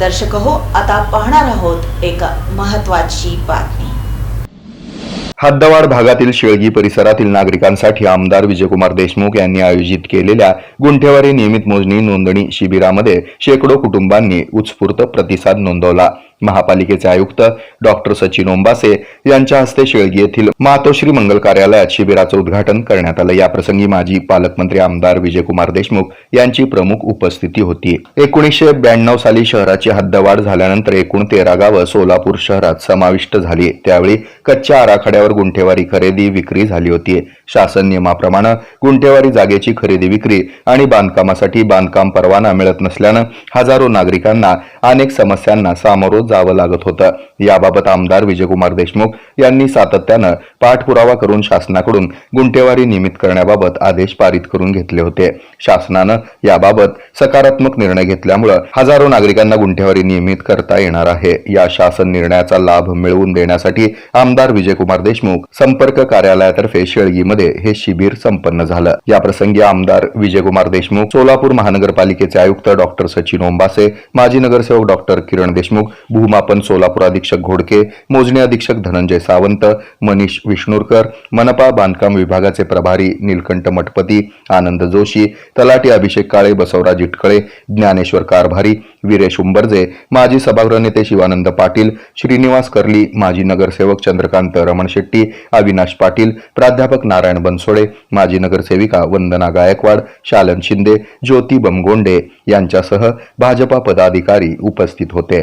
दर्शक हो आता पाहणार आहोत एक महत्वाची बातमी. हद्दवाड भागातील शेळगी परिसरातील नागरिकांसाठी आमदार विजयकुमार देशमुख यांनी आयोजित केलेल्या गुंठेवारी नियमित मोजणी नोंदणी शिबिरामध्ये शेकडो कुटुंबांनी उत्स्फूर्त प्रतिसाद नोंदवला. महापालिकेचे आयुक्त डॉक्टर सचिन ओंबासे यांच्या हस्ते शेळगी येथील मातोश्री मंगल कार्यालयात शिबिराचं उद्घाटन करण्यात आलं. याप्रसंगी माजी पालकमंत्री आमदार विजयकुमार देशमुख यांची प्रमुख उपस्थिती होती. एकोणीसशे ब्याण्णव साली शहराची हद्दवाढ झाल्यानंतर एकूण तेरा गावं सोलापूर शहरात समाविष्ट झाली. त्यावेळी कच्च्या आराखड्यावर गुंठेवारी खरेदी विक्री झाली होती. शासन नियमाप्रमाणे गुंठेवारी जागेची खरेदी विक्री आणि बांधकामासाठी बांधकाम परवाना मिळत नसल्यानं हजारो नागरिकांना अनेक समस्यांना सामोरं जावं लागत होतं. याबाबत आमदार विजयकुमार देशमुख यांनी सातत्यानं पाठपुरावा करून शासनाकडून गुंटेवारी नियमित करण्याबाबत आदेश पारित करून घेतले होते. शासनानं याबाबत सकारात्मक निर्णय घेतल्यामुळं हजारो नागरिकांना गुंठेवारी नियमित करता येणार आहे. या शासन निर्णयाचा लाभ मिळवून देण्यासाठी आमदार विजयकुमार देशमुख संपर्क कार्यालयातर्फे शेळगीमध्ये हे शिबिर संपन्न झालं. याप्रसंगी आमदार विजयकुमार देशमुख सोलापूर महानगरपालिकेचे आयुक्त डॉक्टर सचिन ओंबासे माजी नगरसेवक डॉक्टर किरण देशमुख भूमापन सोलापूर अधीक्षक घोडके मोजणी अधीक्षक धनंजय सावंत मनीष विष्णुरकर मनपा बांधकाम विभागाचे प्रभारी नीलकंठ मठपती आनंद जोशी तलाटी अभिषेक काळे बसवराज इटकळे ज्ञानेश्वर कारभारी वीरेश उंबरजे माजी सभागृह नेते शिवानंद पाटील श्रीनिवास कर्ली माजी नगरसेवक चंद्रकांत रमण शेट्टी अविनाश पाटील प्राध्यापक नारायण बनसोडे माजी नगरसेविका वंदना गायकवाड शालन शिंदे ज्योती बमगोंडे यांच्यासह भाजपा पदाधिकारी उपस्थित होते.